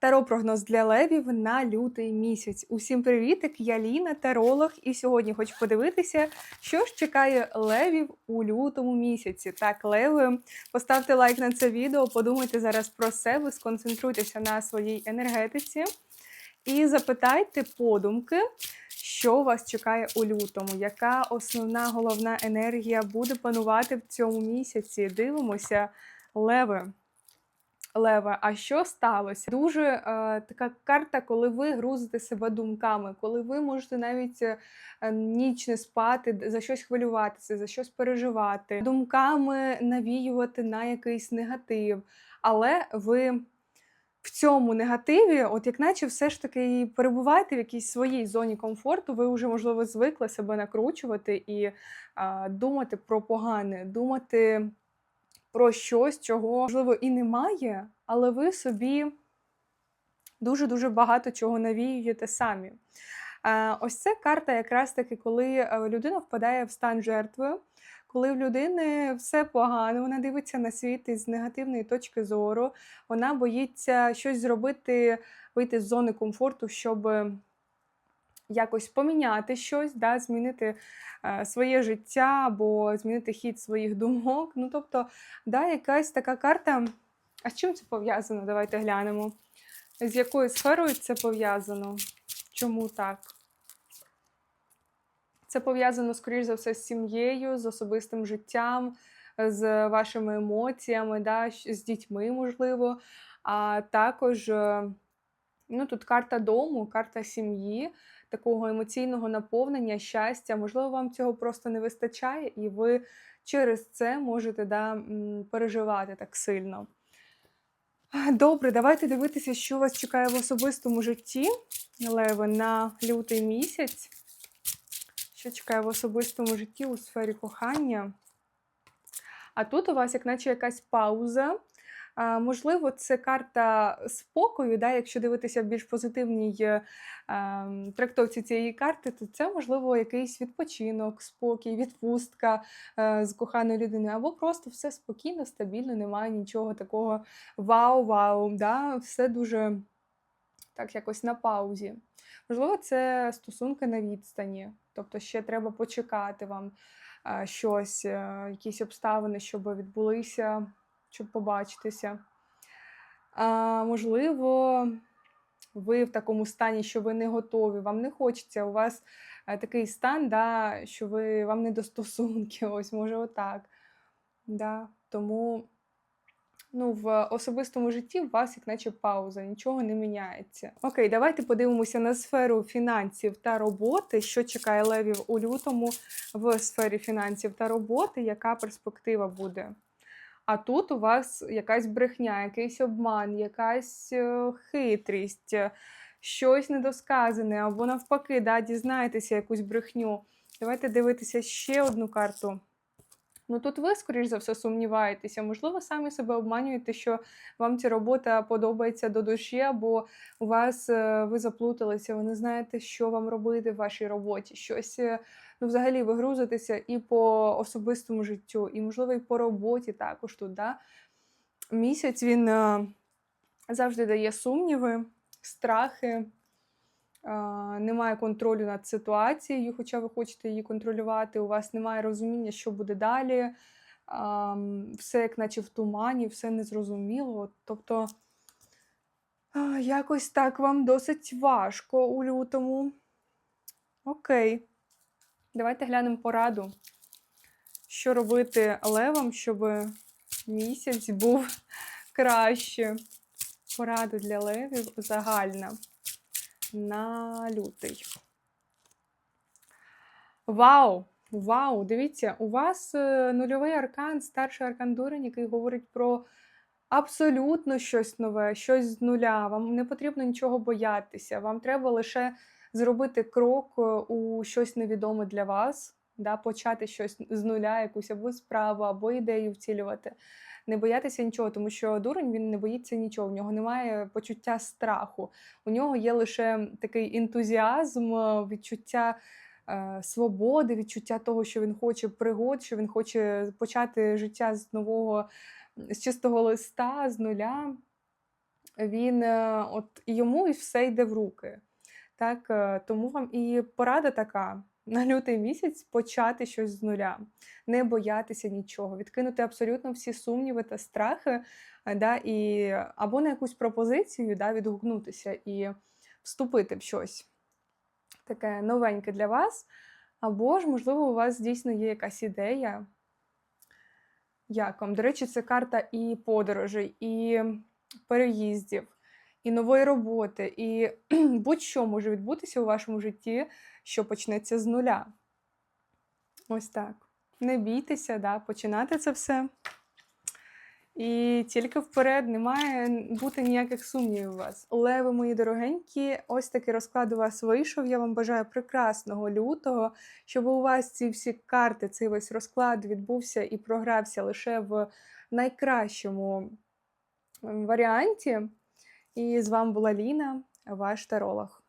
Таро прогноз для левів на лютий місяць. Усім привітик! Я Ліна, таролог, і сьогодні хочу подивитися, що ж чекає левів у лютому місяці. Так, леви, поставте лайк на це відео, подумайте зараз про себе, сконцентруйтеся на своїй енергетиці і запитайте подумки, що вас чекає у лютому, яка основна головна енергія буде панувати в цьому місяці. Дивимося, леви. Лева, а що сталося? Дуже е, така карта, коли ви грузите себе думками, коли ви можете навіть е, ніч не спати, за щось хвилюватися, за щось переживати, думками навіювати на якийсь негатив. Але ви в цьому негативі, от як наче все ж таки перебуваєте в якійсь своїй зоні комфорту, ви вже, можливо, звикли себе накручувати і е, думати про погане, думати про щось, чого можливо і немає, але ви собі дуже-дуже багато чого навіюєте самі. Е, Ось це карта, якраз таки, коли е, людина впадає в стан жертви, коли в людини все погано, вона дивиться на світ із негативної точки зору, вона боїться щось зробити, вийти з зони комфорту, щоб якось поміняти щось, да, змінити е, своє життя або змінити хід своїх думок. Ну, тобто, да, якась така карта. А з чим це пов'язано? Давайте глянемо. З якою сферою це пов'язано? Чому так? Це пов'язано, скоріш за все, з сім'єю, з особистим життям, з вашими емоціями, да, з дітьми, можливо. А також е, ну, тут карта дому, карта сім'ї, такого емоційного наповнення, щастя. Можливо, вам цього просто не вистачає, і ви через це можете да, переживати так сильно. Добре, давайте дивитися, що вас чекає в особистому житті, Леви, на лютий місяць. Що чекає в особистому житті у сфері кохання? А тут у вас, як наче якась пауза. Можливо, це карта спокою, да, якщо дивитися в більш позитивній е, ем, трактовці цієї карти, то це, можливо, якийсь відпочинок, спокій, відпустка е, з коханою людиною, або просто все спокійно, стабільно, немає нічого такого вау-вау. Да? Все дуже так якось на паузі. Можливо, це стосунки на відстані, тобто ще треба почекати вам е, щось, якісь обставини, щоб відбулися, щоб побачитися. А, можливо, ви в такому стані, що ви не готові, вам не хочеться. У вас е, такий стан, да, що ви вам не до стосунків, ось може отак. Да. Тому ну, в особистому житті у вас як наче пауза, нічого не міняється. Окей, давайте подивимося на сферу фінансів та роботи, що чекає левів у лютому в сфері фінансів та роботи, яка перспектива буде. А тут у вас якась брехня, якийсь обман, якась е, хитрість, е, щось недосказане, або навпаки, да, дізнаєтеся якусь брехню. Давайте дивитися ще одну карту. Ну тут ви, скоріш за все, сумніваєтеся. Можливо, самі себе обманюєте, що вам ця робота подобається до душі, або у вас е, ви заплуталися, ви не знаєте, що вам робити в вашій роботі. Щось, ну, взагалі, ви грузитеся і по особистому життю, і, можливо, і по роботі також тут. Да? Місяць він е, завжди дає сумніви, страхи. А, Немає контролю над ситуацією, хоча ви хочете її контролювати, у вас немає розуміння, що буде далі. Все як наче в тумані, все незрозуміло. Тобто якось так вам досить важко у лютому. Окей. Давайте глянемо пораду. Що робити левам, щоб місяць був краще. Порада для левів загальна на лютий. Вау! Вау! Дивіться, у вас е, нульовий аркан, старший аркан Дурень, який говорить про абсолютно щось нове, щось з нуля. Вам не потрібно нічого боятися. Вам треба лише зробити крок е, у щось невідоме для вас, да, почати щось з нуля, якусь або справу, або ідею вцілювати. Не боятися нічого, тому що дурень він не боїться нічого, в нього немає почуття страху. У нього є лише такий ентузіазм, е, відчуття е, свободи, відчуття того, що він хоче пригод, що він хоче почати життя з нового, з чистого листа, з нуля. він от йому і все йде в руки. Так, е, тому вам і порада така на лютий місяць почати щось з нуля, не боятися нічого, відкинути абсолютно всі сумніви та страхи, е, да, і, або на якусь пропозицію да, відгукнутися і вступити в щось таке новеньке для вас. Або ж, можливо, у вас дійсно є якась ідея. Як вам? До речі, це карта і подорожей, і переїздів, і нової роботи, і будь-що може відбутися у вашому житті, що почнеться з нуля. Ось так. Не бійтеся, да, починати це все. І тільки вперед не має бути ніяких сумнівів у вас. Леви, мої дорогенькі, ось такий розклад у вас вийшов. Я вам бажаю прекрасного лютого, щоб у вас ці всі карти, цей весь розклад відбувся і програвся лише в найкращому варіанті. І з вами була Ліна, ваш таролог.